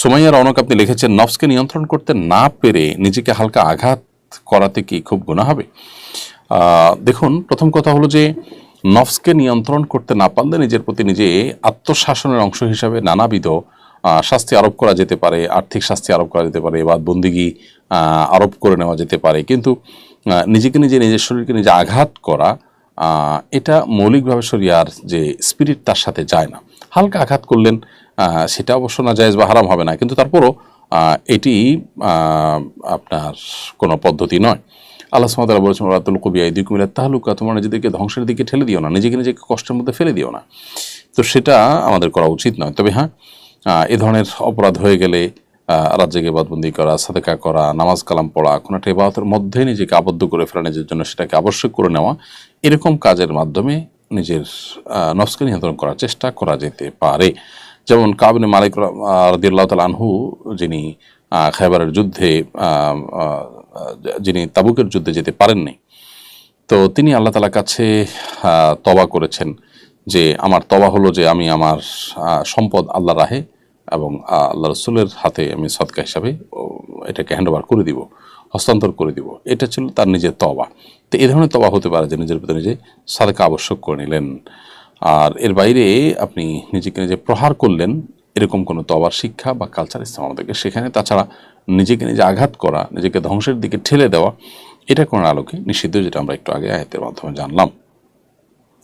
সোমাইয়া রৌনক আপনি লিখেছেন, নফসকে নিয়ন্ত্রণ করতে না পেরে নিজেকে হালকা আঘাত করাতে কি খুব গুণা হবে? দেখুন, প্রথম কথা হলো যে, নফসকে নিয়ন্ত্রণ করতে না পারলে নিজের প্রতি নিজে আত্মশাসনের অংশ হিসাবে নানাবিধ শাস্তি আরোপ করা যেতে পারে, আর্থিক শাস্তি আরোপ করা যেতে পারে, বা বন্দিগি আরোপ করে নেওয়া যেতে পারে। কিন্তু নিজেকে নিজে, নিজের শরীরকে নিজে আঘাত করা এটা মৌলিকভাবে শরিয়ার যে স্পিরিট তার সাথে যায় না। হালকা আঘাত করলেন সেটা অবশ্য না জায়েজ বা হারাম হবে না, কিন্তু তারপরও এটি আপনার কোনো পদ্ধতি নয়। আল্লাহ সুমাতালা বলেছেন রাতুল কবিয়া ইদি কুমিল্লা তাহলুকা তোমার নিজেদেরকে ধ্বংসের দিকে ঠেলে দিও না, নিজেকে নিজেকে কষ্টের মধ্যে ফেলে দিও না। তো সেটা আমাদের করা উচিত নয়। তবে হ্যাঁ এ ধরনের অপরাধ হয়ে গেলে রাত জেগে বাদবন্দি করা, সাদেকা করা, নামাজ কালাম পড়া কোনো একটা ইবাদতের মধ্যে নিজেকে আবদ্ধ করে ফেলা, নিজের জন্য সেটাকে আবশ্যক করে নেওয়া, এরকম কাজের মাধ্যমে নিজের নফসকে নিয়ন্ত্রণ করার চেষ্টা করা যেতে পারে। যেমন কাবিনে মালিক রদিয়াল্লাহ তাল আনহু, যিনি খাইবারের যুদ্ধে যিনি তাবুকের যুদ্ধে যেতে পারেননি, তো তিনি আল্লাহ তালার কাছে তবা করেছেন যে, আমার তবা হলো যে, আমি আমার সম্পদ আল্লাহ রাহে এবং আল্লাহ রসুলের হাতে আমি সদকা হিসাবে এটাকে হ্যান্ডওভার করে দিব, হস্তান্তর করে দিব। এটা ছিল তার নিজের তবা তো এই ধরনের তবা হতে পারে যে নিজের ভিতরে নিজে সাদকা আবশ্যক করে নিলেন। আর এর বাইরে আপনি নিজেকে নিজে প্রহার করলেন এরকম কোনো তবার শিক্ষা বা কালচার ইসলাম আমাদেরকে সেখানে। তাছাড়া নিজেকে নিজে আঘাত করা, নিজেকে ধ্বংসের দিকে ঠেলে দেওয়া, এটা কোনো আলোকে নিষিদ্ধ, যেটা আমরা একটু আগে আয়াতের মাধ্যমে জানলাম।